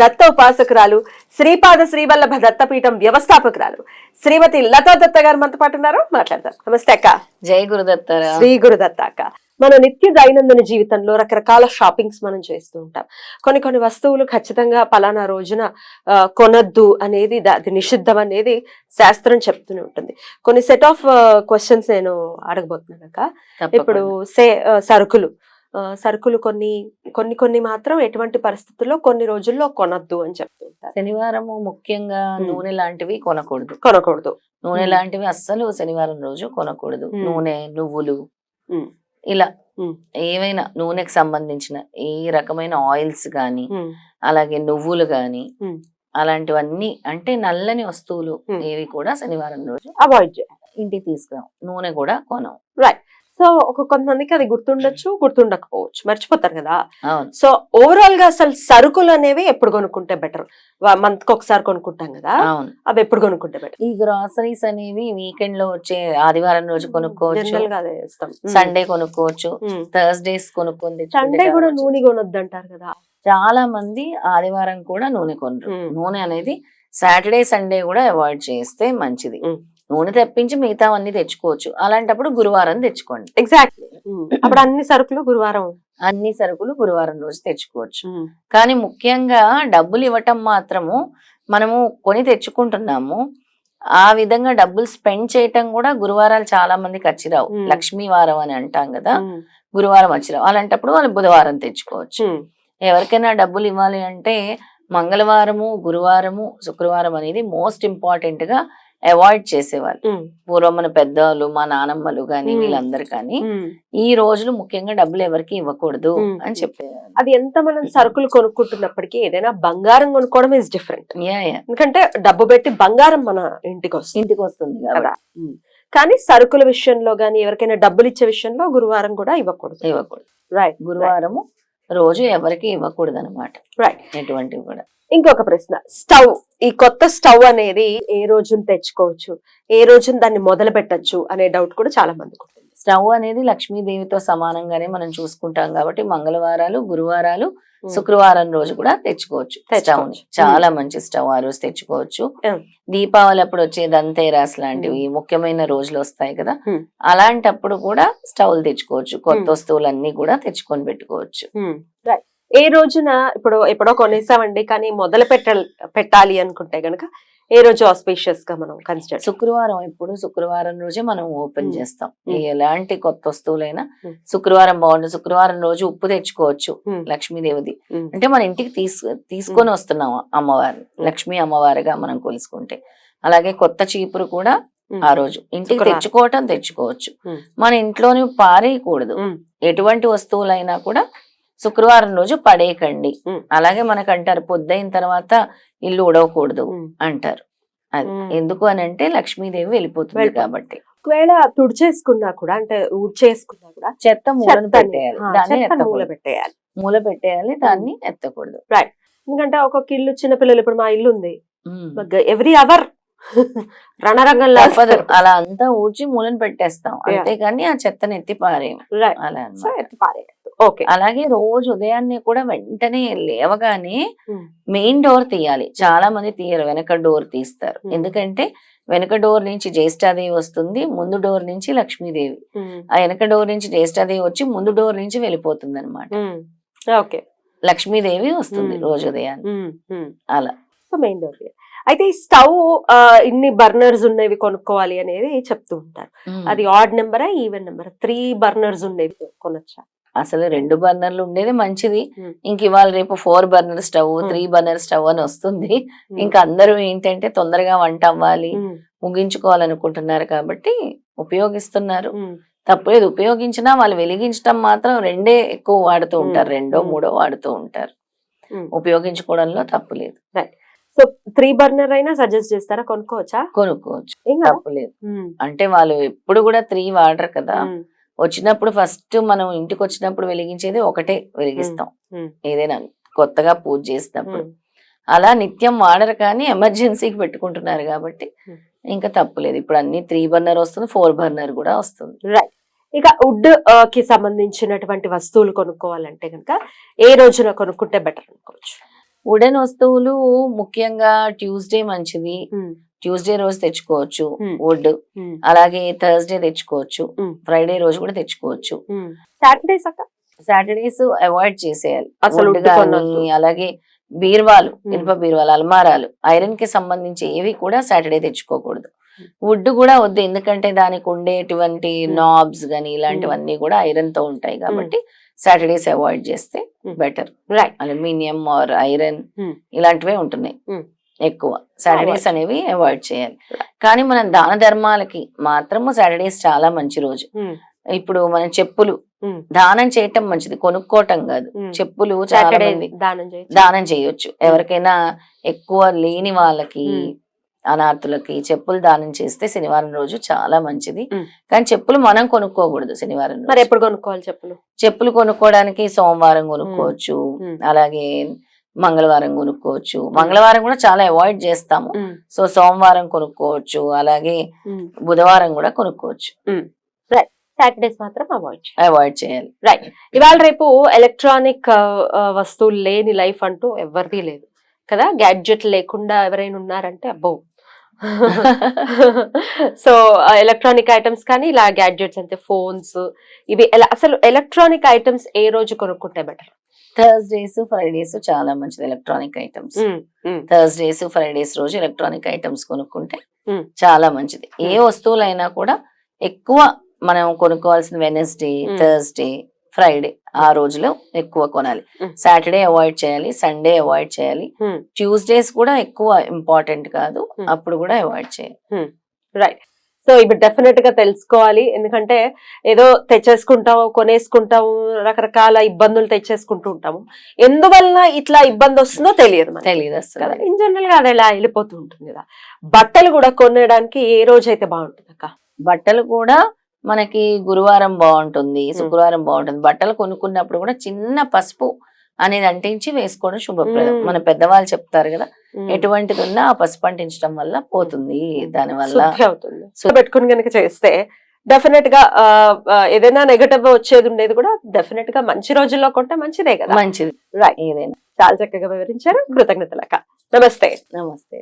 దత్త ఉపాసకురాలు శ్రీపాద శ్రీవల్లభ దత్తపీఠం వ్యవస్థాపకురాలు. శ్రీమతి లతా దత్త గారు మనతో పాటు ఉన్నారు. మాట్లాడదాం. నమస్తే అక్క. జై గురుదత్తారా. శ్రీ గురుదత్త అక్క. మన నిత్య దైనందిన జీవితంలో రకరకాల షాపింగ్స్ మనం చేస్తూ ఉంటాం. కొన్ని కొన్ని వస్తువులు ఖచ్చితంగా పలానా రోజున కొనద్దు అనేది అది నిషిద్ధం అనేది శాస్త్రం చెప్తూనే ఉంటుంది. కొన్ని సెట్ ఆఫ్ క్వశ్చన్స్ నేను అడగబోతున్నాను అక్క. ఇప్పుడు సే సరుకులు. సరుకులు కొన్ని కొన్ని కొన్ని మాత్రం ఎటువంటి పరిస్థితుల్లో కొన్ని రోజుల్లో కొనద్దు అని చెప్తుంటారు శనివారము ముఖ్యంగా. నూనె లాంటివి కొనకూడదు కొనకూడదు నూనె. లాంటివి అస్సలు శనివారం రోజు కొనకూడదు. నూనె నువ్వులు. ఇలా. ఏవైనా నూనెకి సంబంధించిన ఏ రకమైన ఆయిల్స్ గాని అలాగే నువ్వులు గాని. అలాంటివన్నీ అంటే నల్లని వస్తువులు. ఏవి కూడా శనివారం రోజు అవాయిడ్ చేయాలి ఇంటికి తీసుకురాం నూనె కూడా కొనం సో ఒక కొంతమందికి అది గుర్తుండొచ్చు గుర్తుండకపోవచ్చు. మర్చిపోతారు కదా? సో ఓవరాల్గా అసలు సరుకులు అనేవి ఎప్పుడు కొనుక్కుంటే బెటర్ మంత్కి ఒకసారి కొనుక్కుంటాం కదా? అవి ఎప్పుడు కొనుక్కుంటే బెటర్ ఈ గ్రాసరీస్ అనేవి వీకెండ్లో వచ్చే ఆదివారం రోజు కొనుక్కోవచ్చు. సండే కొనుక్కోవచ్చు. థర్స్డేస్ తెచ్చుకుంటే సండే కూడా నూనె కొనొద్దు అంటారు కదా? చాలా మంది ఆదివారం కూడా నూనె కొనరు. నూనె అనేది సాటర్డే సండే కూడా అవాయిడ్ చేస్తే మంచిది. నూనె తెప్పించి మిగతావన్నీ తెచ్చుకోవచ్చు. అలాంటప్పుడు గురువారం తెచ్చుకోండి. ఎగ్జాక్ట్లీ అప్పుడు అన్ని సరుకులు గురువారం. అన్ని సరుకులు గురువారం రోజు తెచ్చుకోవచ్చు. కానీ ముఖ్యంగా డబ్బులు ఇవ్వటం మాత్రము మనము కొని తెచ్చుకుంటున్నాము. ఆ విధంగా డబ్బులు స్పెండ్ చేయటం కూడా గురువారాలు చాలా మందికి వచ్చిరావు. లక్ష్మీ వారం అని అంటాం కదా. గురువారం వచ్చిరావు. అలాంటప్పుడు వాళ్ళు బుధవారం తెచ్చుకోవచ్చు. ఎవరికైనా డబ్బులు ఇవ్వాలి అంటే మంగళవారము గురువారము శుక్రవారం అనేది మోస్ట్ ఇంపార్టెంట్గా అవాయిడ్ చేసేవాళ్ళు. పూర్వం మన పెద్దలు మా నానమ్మలు కానీ. వీళ్ళందరూ కానీ. ఈ రోజులు ముఖ్యంగా డబ్బులు ఎవరికి ఇవ్వకూడదు. అని చెప్పేవారు అది ఎంత మనం సరుకులు కొనుక్కుంటున్నప్పటికీ ఏదైనా బంగారం కొనుక్కోవడం ఇస్ డిఫరెంట్ ఎందుకంటే డబ్బు పెట్టి బంగారం మన ఇంటికి వస్తుంది. ఇంటికి వస్తుంది కదా. కానీ సరుకుల విషయంలో గానీ ఎవరికైనా డబ్బులు ఇచ్చే విషయంలో గురువారం కూడా ఇవ్వకూడదు. ఇవ్వకూడదు. రైట్ గురువారము రోజు ఎవరికి ఇవ్వకూడదు అనమాట. ఎటువంటివి కూడా. ఇంకొక ప్రశ్న. స్టవ్ ఈ కొత్త స్టవ్ అనేది ఏ రోజున తెచ్చుకోవచ్చు? ఏ రోజున దాన్ని మొదలు పెట్టచ్చు అనే డౌట్ కూడా చాలా మందికి ఉంటుంది. స్టవ్ అనేది లక్ష్మీదేవితో సమానంగానే మనం చూసుకుంటాం కాబట్టి మంగళవారాలు గురువారాలు. శుక్రవారం రోజు కూడా తెచ్చుకోవచ్చు స్టవ్. చాలా మంచి స్టవ్ ఆ రోజు తెచ్చుకోవచ్చు. దీపావళి అప్పుడు వచ్చే దంతేరాస్ లాంటివి ముఖ్యమైన రోజులు వస్తాయి కదా. అలాంటప్పుడు కూడా స్టవ్లు తెచ్చుకోవచ్చు కొత్త. వస్తువులన్నీ కూడా తెచ్చుకొని పెట్టుకోవచ్చు రైట్ ఏ రోజున ఇప్పుడు ఎప్పుడో కొనేసామండి కానీ మొదలు పెట్టాలి పెట్టాలి అనుకుంటే గనక ఏ రోజు ఆస్పీషియస్గా మనం కన్సిడర్ శుక్రవారం ఎప్పుడు శుక్రవారం రోజే మనం ఓపెన్. చేస్తాం. ఎలాంటి కొత్త వస్తువులైనా. శుక్రవారం బాగుంటుంది శుక్రవారం రోజు ఉప్పు తెచ్చుకోవచ్చు. లక్ష్మీదేవిది అంటే మన ఇంటికి తీసు తీసుకొని వస్తున్నాం అమ్మవారిని లక్ష్మీ అమ్మవారిగా మనం కొలుసుకుంటే అలాగే కొత్త చీపురు కూడా ఆ రోజు ఇంటికి. తెచ్చుకోవటం తెచ్చుకోవచ్చు. మన ఇంట్లోని పారేయకూడదు ఎటువంటి వస్తువులైనా కూడా శుక్రవారం రోజు పడేయకండి. అలాగే మనకు అంటారు పొద్దయిన తర్వాత ఇల్లు ఉడవకూడదు అంటారు. అది. ఎందుకు అని అంటే లక్ష్మీదేవి వెళ్ళిపోతుంది వెళ్ళిపో- కాబట్టి. ఒకవేళ తుడిచేసుకున్నా కూడా అంటే ఊడ్చేసుకున్నా కూడా చెత్త మూలను పెట్టేయాలి. దాన్ని మూల పెట్టేయాలి. మూల పెట్టేయాలి దాన్ని ఎత్తకూడదు. ఎందుకంటే ఒక్కొక్క ఇల్లు చిన్న పిల్లలు ఇప్పుడు మా ఇల్లు ఉంది. ఎవ్రీ అవర్ రణరంగంలో అలా అంతా ఊడ్చి మూలను పెట్టేస్తాం. అంతేగాని ఆ చెత్తని ఎత్తి పారేయం అలా అన్నమాట. ఓకే. అలాగే రోజు ఉదయాన్నే కూడా వెంటనే లేవగానే మెయిన్ డోర్ తీయాలి. చాలా మంది తీయరు వెనక డోర్ తీస్తారు. ఎందుకంటే వెనక డోర్ నుంచి జ్యేష్ఠాదేవి వస్తుంది ముందు డోర్ నుంచి లక్ష్మీదేవి. ఆ వెనక డోర్ నుంచి జ్యేష్ఠాదేవి వచ్చి ముందు డోర్ నుంచి వెళ్ళిపోతుంది అనమాట ఓకే. లక్ష్మీదేవి వస్తుంది. రోజు ఉదయాన్నే. అలా. మెయిన్ డోర్ అయితే ఈ స్టవ్ ఇన్ని బర్నర్స్ ఉన్నవి కొనుక్కోవాలి అనేది చెప్తూ ఉంటారు. అది ఆడ్ నెంబరా ఈవెన్ నెంబర్? త్రీ బర్నర్స్ ఉండేవి కొనొచ్చా? అసలు రెండు బర్నర్లు ఉండేది మంచిది. ఇంక ఇవాళ రేపు four burner stove. Three burner stove అని వస్తుంది. ఇంకా అందరూ ఏంటంటే తొందరగా వంట అవ్వాలి ముగించుకోవాలనుకుంటున్నారు కాబట్టి ఉపయోగిస్తున్నారు. తప్పలేదు ఉపయోగించినా వాళ్ళు వెలిగించడం మాత్రం రెండే ఎక్కువ వాడుతూ ఉంటారు. రెండో. మూడో వాడుతూ ఉంటారు. ఉపయోగించుకోవడంలో తప్పు లేదు సో త్రీ బర్నర్ అయినా సజెస్ట్ చేస్తారా? కొనుక్కోవచ్చా? కొనుక్కోవచ్చు? తప్పులేదు. ఉమ్, అంటే వాళ్ళు ఎప్పుడు కూడా త్రీ వాడరు కదా. వచ్చినప్పుడు ఫస్ట్ మనం ఇంటికి వచ్చినప్పుడు వెలిగించేది ఒకటే వెలిగిస్తాం. ఏదైనా కొత్తగా పూజ చేసినప్పుడు. అలా నిత్యం వాడరు కానీ ఎమర్జెన్సీకి పెట్టుకుంటున్నారు కాబట్టి. ఇంకా తప్పులేదు. ఇప్పుడు అన్ని త్రీ బర్నర్ వస్తుంది ఫోర్ బర్నర్ కూడా వస్తుంది. ఇక వుడ్కి సంబంధించినటువంటి వస్తువులు కొనుక్కోవాలంటే కనుక ఏ రోజున కొనుక్కుంటే బెటర్ అనుకోవచ్చు? వుడెన్ వస్తువులు ముఖ్యంగా ట్యూస్డే మంచిది ట్యూస్డే రోజు తెచ్చుకోవచ్చు. వుడ్. అలాగే థర్స్డే తెచ్చుకోవచ్చు. ఫ్రైడే రోజు కూడా తెచ్చుకోవచ్చు. సాటర్డేస్ అక్క? సాటర్డేస్ అవాయిడ్ చేసేయాలి. అసలు. అలాగే బీరువాలు. ఇనుప బీరువాలు అల్మారాలు ఐరన్కి సంబంధించి ఏవి కూడా సాటర్డే తెచ్చుకోకూడదు. వుడ్ కూడా వద్దు. ఎందుకంటే దానికి ఉండేటువంటి. నాబ్స్ గానీ ఇలాంటివన్నీ కూడా ఐరన్తో ఉంటాయి కాబట్టి సాటర్డేస్ అవాయిడ్ చేస్తే Hmm. Better. Right aluminium or iron Hmm. ఇలాంటివే ఉంటున్నాయి. Hmm. ఎక్కువ. సాటర్డేస్ అనేవి అవాయిడ్ చేయాలి. కానీ మనం దాన ధర్మాలకి మాత్రము సాటర్డేస్ చాలా మంచి రోజు. ఇప్పుడు మనం చెప్పులు Hmm. దానం చేయటం మంచిది కొనుక్కోవటం కాదు. చెప్పులు చాలా దానం చేయొచ్చు. ఎవరికైనా ఎక్కువ లేని వాళ్ళకి అనాథులకి చెప్పులు దానం చేస్తే శనివారం రోజు చాలా మంచిది. కానీ చెప్పులు మనం కొనుక్కోకూడదు శనివారం మరి ఎప్పుడు కొనుక్కోవాలి చెప్పులు? చెప్పులు కొనుక్కోవడానికి సోమవారం కొనుక్కోవచ్చు. అలాగే మంగళవారం కొనుక్కోవచ్చు. మంగళవారం కూడా చాలా అవాయిడ్ చేస్తాము. సో సోమవారం కొనుక్కోవచ్చు. అలాగే. బుధవారం కూడా కొనుక్కోవచ్చు. సాటర్డేస్ మాత్రం అవాయిడ్ అవాయిడ్ చేయాలి. ఇవాళ రేపు ఎలక్ట్రానిక్ వస్తువులు లేని లైఫ్ అంటూ ఎవరిది లేదు. కదా? గ్యాడ్జెట్ లేకుండా ఎవరైనా ఉన్నారంటే అబ్బో సో ఎలక్ట్రానిక్ ఐటమ్స్ కానీ ఇలా గ్యాడ్జెట్స్ అంటే ఫోన్స్ ఇవి ఎలా అసలు ఎలక్ట్రానిక్ ఐటమ్స్ ఏ రోజు కొనుక్కుంటే బెటర్ థర్స్డేస్ ఫ్రైడేస్ చాలా మంచిది ఎలక్ట్రానిక్ ఐటమ్స్ థర్స్డేస్ ఫ్రైడేస్ రోజు ఎలక్ట్రానిక్ ఐటమ్స్ కొనుక్కుంటే. చాలా మంచిది. ఏ వస్తువులైనా కూడా ఎక్కువ మనం కొనుక్కోవాల్సిన వెనస్డే. థర్స్డే ఫ్రైడే ఆ రోజులో ఎక్కువ కొనాలి. సాటర్డే అవాయిడ్ చేయాలి సండే అవాయిడ్ చేయాలి. ట్యూస్డేస్ కూడా ఎక్కువ ఇంపార్టెంట్ కాదు. అప్పుడు కూడా అవాయిడ్ చేయాలి. రైట్ సో ఇప్పుడు డెఫినెట్గా తెలుసుకోవాలి. ఎందుకంటే ఏదో తెచ్చేసుకుంటాము కొనేసుకుంటాము రకరకాల ఇబ్బందులు తెచ్చేసుకుంటూ ఉంటాము. ఎందువలన ఇట్లా ఇబ్బంది వస్తుందో తెలియదు మనకి. తెలియదు కదా? ఇన్ జనరల్గా అది ఇలా వెళ్ళిపోతూ ఉంటుంది కదా? బట్టలు కూడా కొనడానికి ఏ రోజు అయితే బాగుంటుంది అక్క? బట్టలు కూడా మనకి గురువారం బాగుంటుంది శుక్రవారం బాగుంటుంది. బట్టలు కొనుక్కున్నప్పుడు కూడా చిన్న పసుపు అనేది అంటించి వేసుకోవడం శుభప్రదం. మన పెద్దవాళ్ళు చెప్తారు కదా ఎటువంటిది ఉన్నా ఆ పసుపు అంటించడం వల్ల పోతుంది. దాని వల్ల. పెట్టుకుని కనుక చేస్తే డెఫినెట్గా ఏదైనా నెగటివ్ వచ్చేది ఉండేది కూడా డెఫినెట్గా మంచి రోజుల్లో కొంటే మంచిదే కదా. మంచిది. Right. ఏదైనా. చాలా చక్కగా వివరించారు. కృతజ్ఞతలక్క నమస్తే. నమస్తే.